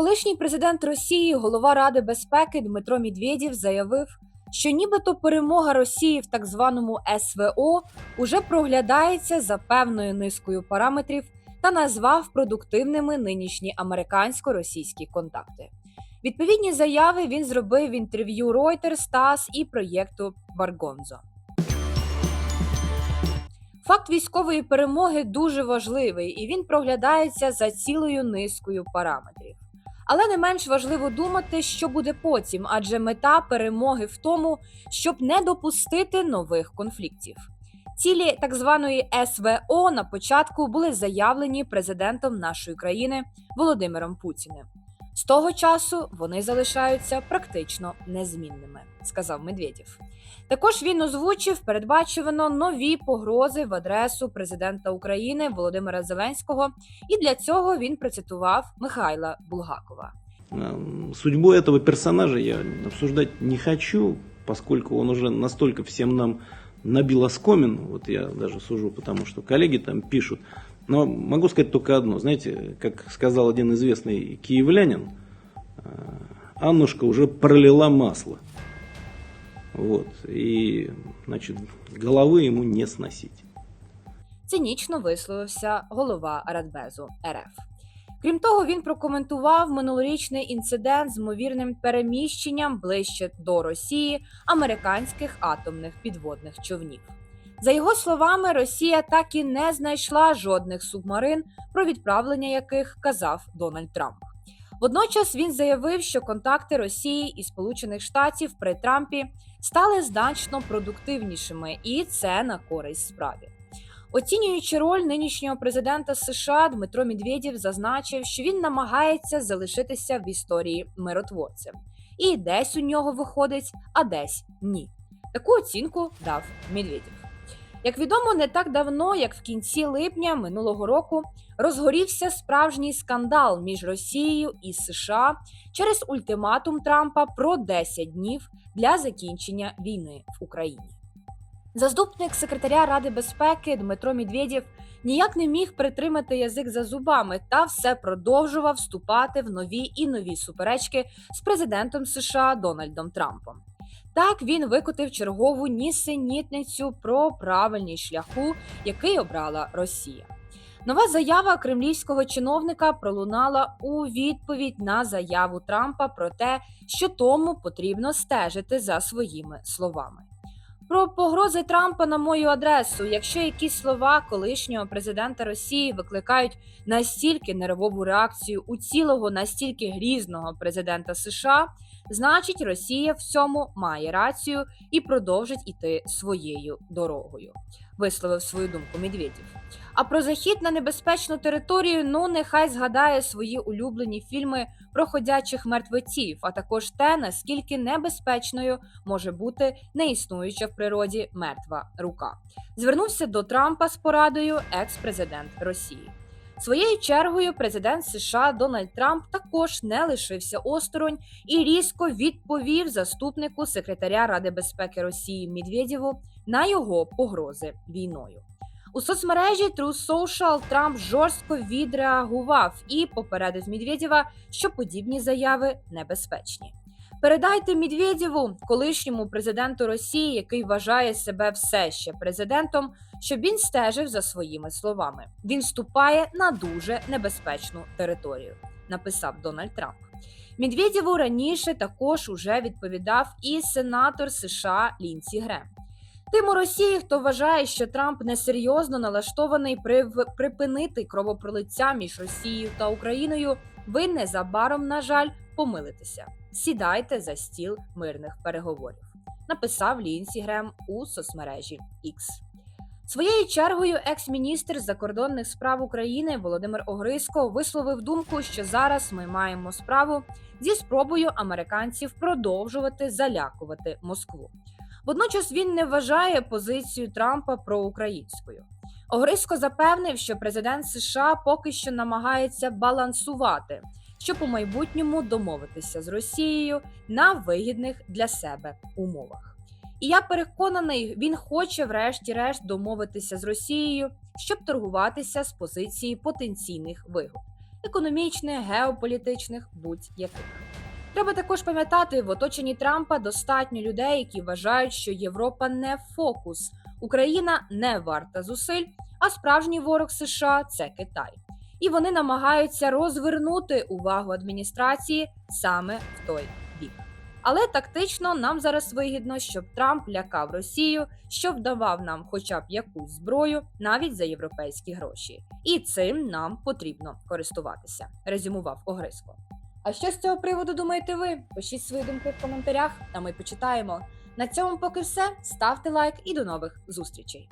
Колишній президент Росії, голова Ради безпеки Дмитро Медведєв заявив, що нібито перемога Росії в так званому СВО уже проглядається за певною низкою параметрів та назвав продуктивними нинішні американсько-російські контакти. Відповідні заяви він зробив в інтерв'ю Reuters, TASS і проєкту Баргонзо. Факт військової перемоги дуже важливий, і він проглядається за цілою низкою параметрів. Але не менш важливо думати, що буде потім, адже мета перемоги в тому, щоб не допустити нових конфліктів. Цілі так званої СВО на початку були заявлені президентом нашої країни Володимиром Путіним. З того часу вони залишаються практично незмінними, сказав Медведєв. Також він озвучив передбачувано нові погрози в адресу президента України Володимира Зеленського, і для цього він процитував Михайла Булгакова. Эм, Судьбу этого персонажа я обсуждать не хочу, поскольку он уже настолько всем нам набил оскомин, вот я даже сужу, потому что коллеги там пишут. Но могу сказать только одно, знаете, как сказал один известный киевлянин, э, Аннушка уже пролила масло. Вот, и, значит, головы ему не сносить. Цинічно висловився голова Радбезу РФ. Крім того, він прокоментував минулорічний інцидент з ймовірним переміщенням ближче до Росії американських атомних підводних човнів. За його словами, Росія так і не знайшла жодних субмарин, про відправлення яких казав Дональд Трамп. Водночас він заявив, що контакти Росії і Сполучених Штатів при Трампі стали значно продуктивнішими, і це на користь справі. Оцінюючи роль нинішнього президента США, Дмитро Медведєв зазначив, що він намагається залишитися в історії миротворцем, і десь у нього виходить, а десь ні. Таку оцінку дав Медведєв. Як відомо, не так давно, як в кінці липня минулого року, розгорівся справжній скандал між Росією і США через ультиматум Трампа про 10 днів для закінчення війни в Україні. Заступник секретаря Ради безпеки Дмитро Медведєв ніяк не міг притримати язик за зубами та все продовжував вступати в нові і нові суперечки з президентом США Дональдом Трампом. Так він викотив чергову нісенітницю про правильність шляху, який обрала Росія. Нова заява кремлівського чиновника пролунала у відповідь на заяву Трампа про те, що тому потрібно стежити за своїми словами. Про погрози Трампа на мою адресу, якщо якісь слова колишнього президента Росії викликають настільки нервову реакцію у цілого настільки грізного президента США, значить Росія в цьому має рацію і продовжить іти своєю дорогою. Висловив свою думку Медведєв. А про захід на небезпечну територію ну нехай згадає свої улюблені фільми про ходячих мертвеців, а також те, наскільки небезпечною може бути неіснуюча в природі мертва рука. Звернувся до Трампа з порадою екс-президент Росії. Своєю чергою президент США Дональд Трамп також не лишився осторонь і різко відповів заступнику секретаря Ради безпеки Росії Медведєву на його погрози війною. У соцмережі True Social Трамп жорстко відреагував і попередив Медведєва, що подібні заяви небезпечні. Передайте Медведєву, колишньому президенту Росії, який вважає себе все ще президентом, щоб він стежив за своїми словами. Він вступає на дуже небезпечну територію, написав Дональд Трамп. Медведєву раніше також уже відповідав і сенатор США Лінсі Грем. Тим у Росії, хто вважає, що Трамп несерйозно налаштований припинити кровопролиття між Росією та Україною, ви незабаром, на жаль, помилитеся. Сідайте за стіл мирних переговорів, написав Лінсі Грем у соцмережі X. Своєю чергою екс-міністр закордонних справ України Володимир Огриско висловив думку, що зараз ми маємо справу зі спробою американців продовжувати залякувати Москву. Водночас він не вважає позицію Трампа проукраїнською. Огриско запевнив, що президент США поки що намагається балансувати, щоб у майбутньому домовитися з Росією на вигідних для себе умовах. І я переконаний, він хоче, врешті-решт, домовитися з Росією, щоб торгуватися з позиції потенційних вигод. економічних, геополітичних, будь-яких. Треба також пам'ятати, в оточенні Трампа достатньо людей, які вважають, що Європа не фокус, Україна не варта зусиль, а справжній ворог США це Китай. І вони намагаються розвернути увагу адміністрації саме в той бік. Але тактично нам зараз вигідно, щоб Трамп лякав Росію, щоб давав нам хоча б якусь зброю навіть за європейські гроші. І цим нам потрібно користуватися, резюмував Огриско. А що з цього приводу думаєте ви? Пишіть свої думки в коментарях, а ми почитаємо. На цьому поки все. Ставте лайк і до нових зустрічей.